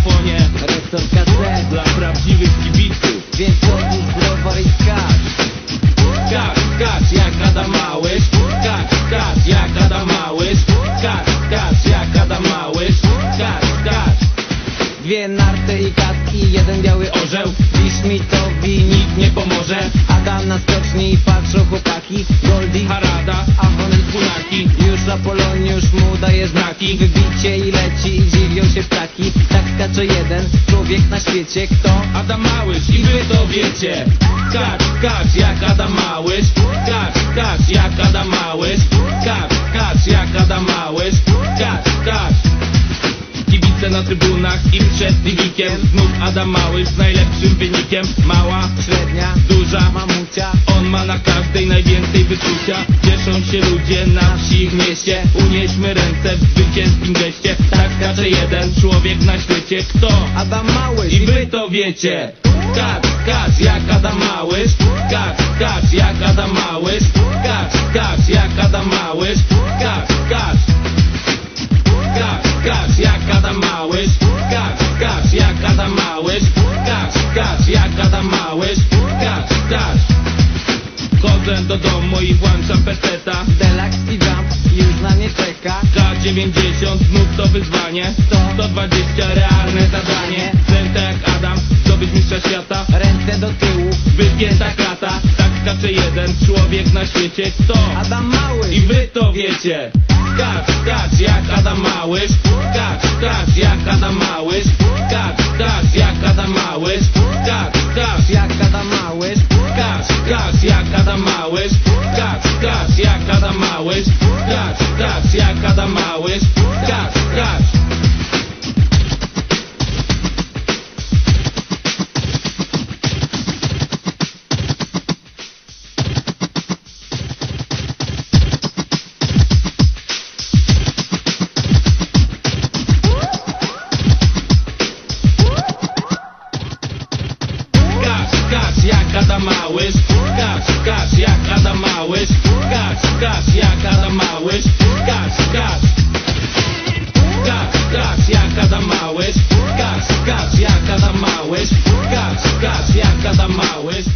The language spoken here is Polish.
mikrofonie Rektor KC Dla prawdziwych kibiców. Więc odłóż browar i skacz. Skacz, skacz jak Adam Małysz. Skacz, skacz jak Adam Małysz. Skacz, skacz jak Adam Małysz. Skacz, skacz. Dwie narty i katki, jeden biały Orzeł, Dziś mi to nikt nie pomoże. Adam na skoczni, patrzą chłopaki. Goldie, Harada, Ahonen, Funaki Już Apoloniusz mu daje znaki. Wybicie i leci świecie Kto? Adam Małysz i wy to wiecie. Skacz, skacz jak Adam Małysz. Skacz, skacz jak Adam Małysz. Skacz, skacz jak Adam Małysz. Skacz, skacz Kibice na trybunach i przed Ligikiem Znów Adam z najlepszym wynikiem. Mała, Średnia, duża, mamucia. On ma na każdej najwięcej wyczucia. Cieszą się ludzie na wsi w mieście. Unieśmy ręce w zwycięskim geście. Tak skacze jeden człowiek na świecie Kto? Adam Małysz. I wy to wiecie. Skacz, skacz jak Adam Małysz. Skacz, skacz jak Adam Małysz. Skacz, skacz jak Adam Małysz. Skacz, skacz Skacz, skacz jak Adam Małysz. Skacz, skacz jak Adam Małysz. Skacz, skacz jak Adam Małysz. Skacz, skacz Chodzę do domu i włączam peteta Deluxe i Jump już na nie czeka K90 znów to wyzwanie. 120 realne zadanie. Tak jak Adam zdobyć mistrza świata. Ręce do tyłu. Wypięta klata, tak skacze jeden człowiek na świecie. Kto? Adam Małysz I wy to wiecie. Skacz, skacz jak Adam Małysz Skacz, skacz jak Adam Małysz Skacz, skacz jak Adam Małysz Skacz, skacz Jak Adam Małysz Skacz, skacz jak Adam Małysz Skacz, skacz jak Adam Małysz. Skacz, skacz jak Adam Małysz. Skacz jak Adam Małysz. Jak Małysz Skacz, skacz jak Adam Małysz Skacz, skacz Skacz, skacz jak Adam Małysz Skacz, skacz jak Adam Małysz Skacz, skacz jak Adam Małysz